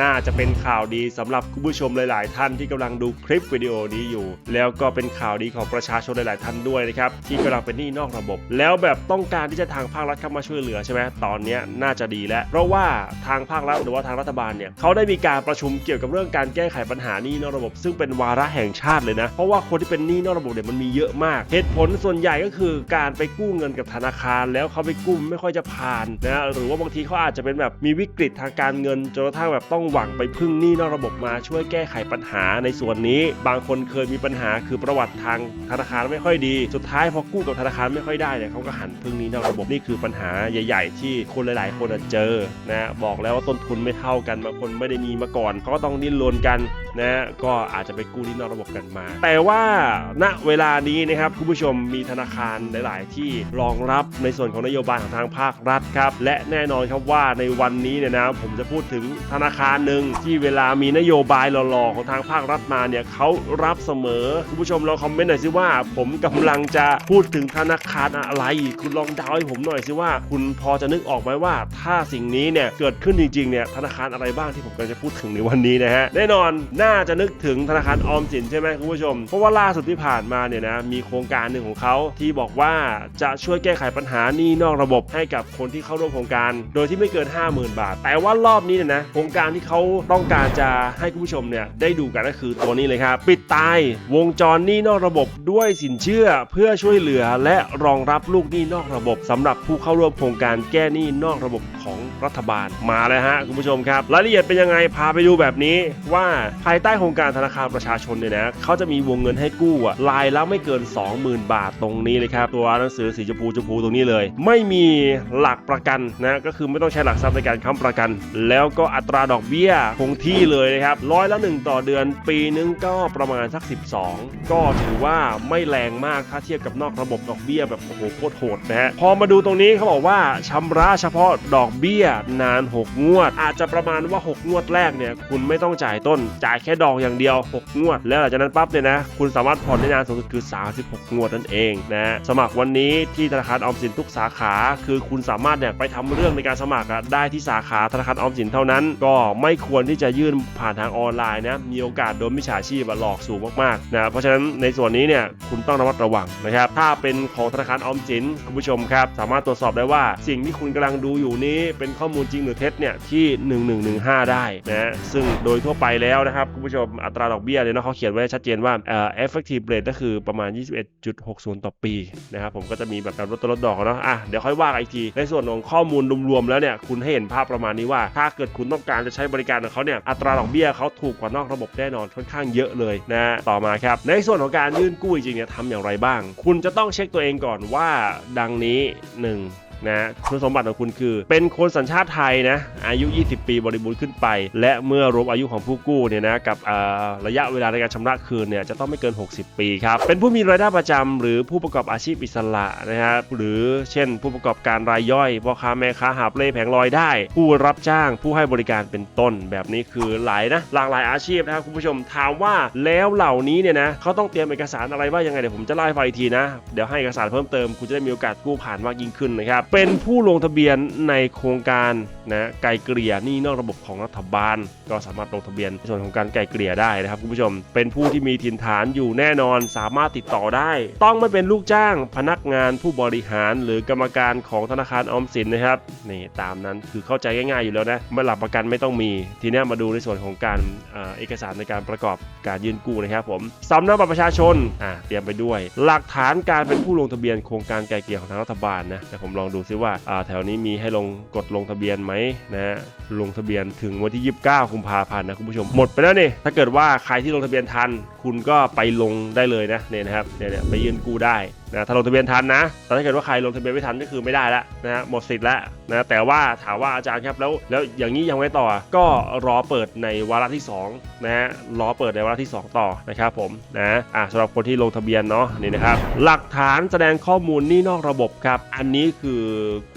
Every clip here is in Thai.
น่าจะเป็นข่าวดีสำหรับคุณผู้ชมหลาย ๆ ท่านที่กำลังดูคลิปวิดีโอนี้อยู่ แล้วก็เป็นข่าวดีของประชาชนหลาย ๆ ท่านด้วยนะครับที่กำลังเป็นหนี้นอกระบบ แล้วแบบต้องการที่จะทางภาครัฐเข้ามาช่วยเหลือใช่ไหมตอนนี้น่าจะดีแล้ว เพราะว่าทางภาครัฐหรือว่าทางรัฐบาลเนี่ยเขาได้มีการประชุมเกี่ยวกับเรื่องการแก้ไขปัญหานี้นอกระบบ ซึ่งเป็นวาระแห่งชาติเลยนะ เพราะว่าคนที่เป็นหนี้นอกระบบเนี่ยมันมีเยอะมาก เหตุผลส่วนใหญ่ก็คือการไปกู้เงินกับธนาคาร แล้วเขาไปกู้ไม่ค่อยจะผ่านนะหรือว่าบางทีเขาอาจจะเป็นแบบมีวิกฤตทางการเงินจนกระทั่งแบบต้ององหวังไปพึ่งหนี้นอกระบบมาช่วยแก้ไขปัญหาในส่วนนี้ บางคนเคยมีปัญหาคือประวัติทางธนาคารไม่ค่อยดี สุดท้ายพอกู้กับธนาคารไม่ค่อยได้เนี่ยเขาก็หันพึ่งหนี้นอกระบบนี่คือปัญหาใหญ่ ๆ ที่คนหลาย ๆ คนอะเจอนะบอกแล้วว่าต้นทุนไม่เท่ากันบางคนไม่ได้มีมาก่อนก็ต้องดิ้นรนกันนะก็อาจจะไปกู้หนี้นอกระบบกันมา แต่ว่าณเวลานี้นะครับคุณผู้ชมมีธนาคารหลาย ๆ ที่รองรับในส่วนของนโยบายของทางภาครัฐครับและแน่นอนครับว่าในวันนี้เนี่ยนะผมจะพูดถึงธนาคารหนึ่งที่เวลามีนโยบายหล่อ ๆ ของทางภาครัฐมาเนี่ยเขารับเสมอคุณผู้ชมลองคอมเมนต์หน่อยสิว่า ผมกำลังจะพูดถึงธนาคารอะไร คุณลองเดาให้ผมหน่อยสิว่า คุณพอจะนึกออกไหมว่า ถ้าสิ่งนี้เนี่ยเกิดขึ้นจริง ๆ เนี่ยธนาคารอะไรบ้างที่ผมกำลังจะพูดถึงในวันนี้นะฮะแน่นอนน่าจะนึกถึงธนาคารออมสินใช่ไหมคุณผู้ชม เพราะว่าล่าสุดที่ผ่านมาเนี่ยนะมีโครงการหนึ่งของเขาที่บอกว่าจะช่วยแก้ไขปัญหาหนี้นอกระบบให้กับคนที่เข้าร่วมโครงการ โดยที่ไม่เกิน 50,000 บาท แต่ว่ารอบนี้เนี่ยนะโครงการที่เขาต้องการจะให้คุณผู้ชมเนี่ยได้ดูกันก็คือตัวนี้เลยครับปิดตายวงจรหนี้นอกระบบด้วยสินเชื่อเพื่อช่วยเหลือและรองรับลูกหนี้นอกระบบสำหรับผู้เข้าร่วมโครงการแก้หนี้นอกระบบของรัฐบาลมาแล้วฮะคุณผู้ชมครับรายละเอียดเป็นยังไงพาไปดูแบบนี้ว่าภาายใต้โครงการธนาคารประชาชนเนี่ยนะเขาจะมีวงเงินให้กู้อะรายละไม่เกิน 20,000 บาทตรงนี้เลยครับตัวหนังสือสีชมพูชมพูตรงนี้เลย ไม่มีหลักประกันนะก็คือไม่ต้องใช้หลักทรัพย์ในการค้ำประกัน แล้วก็อัตราดอกเบี้ยคงที่เลยนะครับร้อยละหนึ่งต่อเดือนปีนึงก็ประมาณสัก 12 ก็ถือว่าไม่แรงมากถ้าเทียบกับนอกระบบดอกเบี้ยแบบโอ้โหโคตรโหดนะฮะพอมาดูตรงนี้เขาบอกว่าชำระเฉพาะดอกเบี้ยนาน 6 งวด อาจจะประมาณว่า 6 งวดแรกเนี่ยคุณไม่ต้องจ่ายต้นจ่ายแค่ดอกอย่างเดียว 6 งวด แล้วหลังจากนั้นปั๊บเนี่ยนะ คุณสามารถผ่อนได้นานสูงสุดคือ 36 งวดนั่นเองนะสมัครวันนี้ที่ธนาคารออมสินทุกสาขา คือคุณสามารถเนี่ยไปทำเรื่องในการสมัครอะได้ที่สาขาธนาคารออมสินเท่านั้น ก็ไม่ควรที่จะยื่นผ่านทางออนไลน์นะมีโอกาสโดนมิจฉาชีพหลอกสูงมากๆนะเพราะฉะนั้นในส่วนนี้เนี่ยคุณต้องระมัดระวังนะครับถ้าเป็นของธนาคารออมสินคุณผู้ชมครับ สามารถตรวจสอบได้ว่าสิ่งที่คุณกำลังดูอยู่นี้เป็นข้อมูลจริงหรือเท็จเนี่ยที่ 1115 ได้นะซึ่งโดยทั่วไปแล้วนะครับคุณผู้ชมอัตราดอกเบี้ยเนี่ยนะเขาเขียนไว้ชัดเจนว่าเอ่อ effective rate ก็คือประมาณ 21.60 ต่อปีนะครับผมก็จะมีแบบการลดต้นลดดอกเนาะอะเดี๋ยวค่อยว่ากันอีกทีในส่วนของข้อมูลรวมๆแล้วเนี่ยคุณให้เห็นภาพประมาณนี้ว่า ถ้าเกิดคุณต้องการจะใช้บริการของเขาเนี่ยอัตราดอกเบี้ยเขาถูกกว่านอกระบบแน่นอนค่อนข้างเยอะเลยนะต่อมาครับในส่วนของการยื่นกู้จริงเนี่ยทำอย่างไรบ้าง คุณจะต้องเช็คตัวเองก่อนว่าดังนี้ 1 นะคุณสมบัติของคุณคือ เป็นคนสัญชาติไทยนะอายุ 20 ปีบริบูรณ์ขึ้นไป และเมื่อรวมอายุของผู้กู้เนี่ยนะกับระยะเวลาในการชำระคืนเนี่ยจะต้องไม่เกิน 60 ปีครับเป็นผู้มีรายได้ประจำหรือผู้ประกอบอาชีพอิสระนะครับหรือเช่น ผู้ประกอบการรายย่อยพ่อค้าแม่ค้าหาบเล่แผงลอยได้ ผู้รับจ้างผู้ให้บริการเป็นต้น แบบนี้คือหลายนะหลากหลายอาชีพนะครับคุณผู้ชมถามว่าแล้วเหล่านี้เนี่ยนะเขาต้องเตรียมเอกสารอะไรบ้างยังไงเดี๋ยวผมจะเล่าให้ฟังอีกทีนะเดี๋ยวให้เอกสารเพิ่มเติมคุณจะได้มีโอกาสกู้ผ่านมากยิ่งขึ้นนะครับเป็นผู้ลงทะเบียนในโครงการนะไกลเกลี่ยนี้นอกระบบของรัฐบาล ก็สามารถลงทะเบียนในส่วนของการไกลเกลี่ยได้นะครับคุณผู้ชม เป็นผู้ที่มีถิ่นฐานอยู่แน่นอนสามารถติดต่อได้ ต้องไม่เป็นลูกจ้าง พนักงานผู้บริหาร หรือกรรมการของธนาคารออมสินนะครับนี่ตามนั้นคือเข้าใจง่ายๆอยู่แล้วนะไม่หลักประกันไม่ต้องมี ทีนี้มาดูในส่วนของการเอ่อเอกสารในการประกอบการยื่นกู้นะครับผมสำเนาบัตรประชาชนอ่าเตรียมไปด้วย หลักฐานการเป็นผู้ลงทะเบียนโครงการไกลเกลี่ยของทางรัฐบาลนะแต่ผมลองดููซิว่าอ่าแถวนี้มีให้ลงกดลงทะเบียนไหมนะฮะลงทะเบียนถึงวันที่ 29 กุมภาพันธ์นะคุณผู้ชมหมดไปแล้วนี่ถ้าเกิดว่าใครที่ลงทะเบียนทันคุณก็ไปลงได้เลยนะเนี่ยนะครับเนี่ยเนี่ยไปยื่นกู้ได้นะถ้าลงทะเบียนทันนะแต่ถ้าเกิดว่าใครลงทะเบียนไม่ทันก็คือไม่ได้ละนะฮะหมดสิทธิ์แล้วนะแต่ว่าถามว่าอาจารย์ครับแล้วแล้วอย่างนี้ยังไงต่อ ก็รอเปิดในวาระที่2นะฮะรอเปิดในวาระที่ 2 ต่อนะครับผมนะอะสำหรับคนที่ลงทะเบียนเนาะนี่นะครับ หลักฐานแสดงข้อมูลนี่นอกระบบครับ อันนี้คือ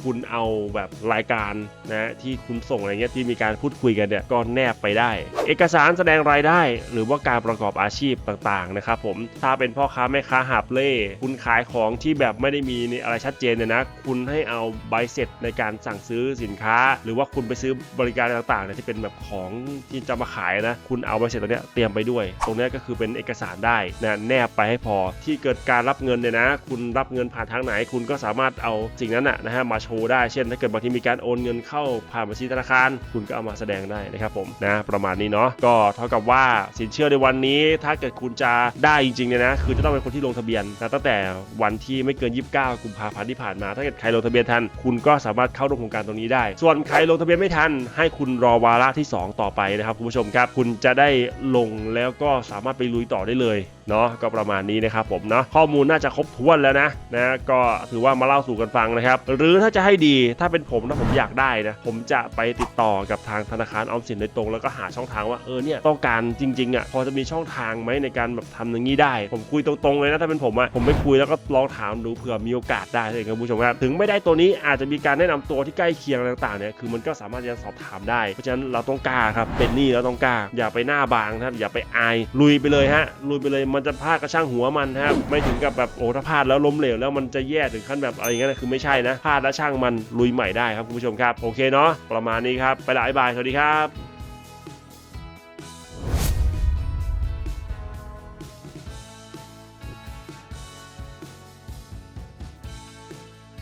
คุณเอาแบบรายการนะที่คุณส่งอะไรเงี้ยที่มีการพูดคุยกันเนี่ยก็แนบไปได้ เอกสารแสดงรายได้ หรือว่าการประกอบอาชีพพต่างๆนะครับผมถ้าเป็นพ่อค้าแม่ค้าหาบเล่คุณขายของที่แบบไม่ได้มีอะไรชัดเจนเนี่ยนะคุณให้เอาใบเสร็จในการสั่งซื้อสินค้า หรือว่าคุณไปซื้อบริการต่างๆเนี่ยที่เป็นแบบของที่จะมาขายนะคุณเอาใบเสร็จตัวเนี้ยเตรียมไปด้วย ตรงเนี้ยก็คือเป็นเอกสารได้นะแนบไปให้พอที่เกิดการรับเงินเนี่ยนะคุณรับเงินผ่านทางไหน คุณก็สามารถเอาสิ่งนั้นนะนะฮะมาโชว์ได้เช่น ถ้าเกิดบางทีมีการโอนเงินเข้าผ่านบัญชีธนาคาร คุณก็เอามาแสดงได้นะครับผมนะประมาณนี้เนาะก็เท่ากับว่าสินเชื่อในวันนี้ถ้าเกิดคุณจะได้จริงๆเนี่ยนะคือจะต้องเป็นคนที่ลงทะเบียนนะตั้งแต่วันที่ไม่เกิน 29 กุมภาพันธ์ที่ผ่านมา ถ้าเกิดใครลงทะเบียนทัน คุณก็สามารถเข้าร่วมโครงการตรงนี้ได้ ส่วนใครลงทะเบียนไม่ทัน ให้คุณรอวาระที่ 2 ต่อไปนะครับคุณผู้ชมครับ คุณจะได้ลงแล้วก็สามารถไปลุยต่อได้เลย เนาะก็ประมาณนี้นะครับผมเนาะข้อมูลน่าจะครบถ้วนแล้วนะนะก็ถือว่ามาเล่าสู่กันฟังนะครับ หรือถ้าจะให้ดีถ้าเป็นผมนะผมอยากได้นะผมจะไปติดต่อกับทางธนาคารออมสินโดยตรง แล้วก็หาช่องทางว่าเออเนี่ยต้องการจริงๆอะพอจะมีช่องทางไหมในการแบบทำอย่างนี้ได้ ผมคุยตรงๆเลยนะถ้าเป็นผมอะผมไม่คุยแล้วก็ลองถามดูเผื่อมีโอกาสได้เลยครับคุณผู้ชมครับถึงไม่ได้ตัวนี้อาจจะมีการแนะนำตัวที่ใกล้เคียงต่างๆเนี่ยคือมันก็สามารถจะสอบถามได้ เพราะฉะนั้นเราต้องกล้าครับเป็นหนี้แล้วต้องกล้าอย่าไปหน้าบางนะครับอย่าไปอายลุยไปเลยฮะลุยไปเลยมันจะพลาดกระช่างหัวมันครับไม่ถึงกับแบบโอ้ถ้าพลาดแล้วล้มเหลวแล้วมันจะแย่ถึงขั้นแบบอะไรอย่างเงี้ยคือไม่ใช่นะพลาดแล้วช่างมันลุยใหม่ได้ครับคุณผู้ชมครับโอเคเนาะประมาณนี้ครับไปละบายสวัสดีครับ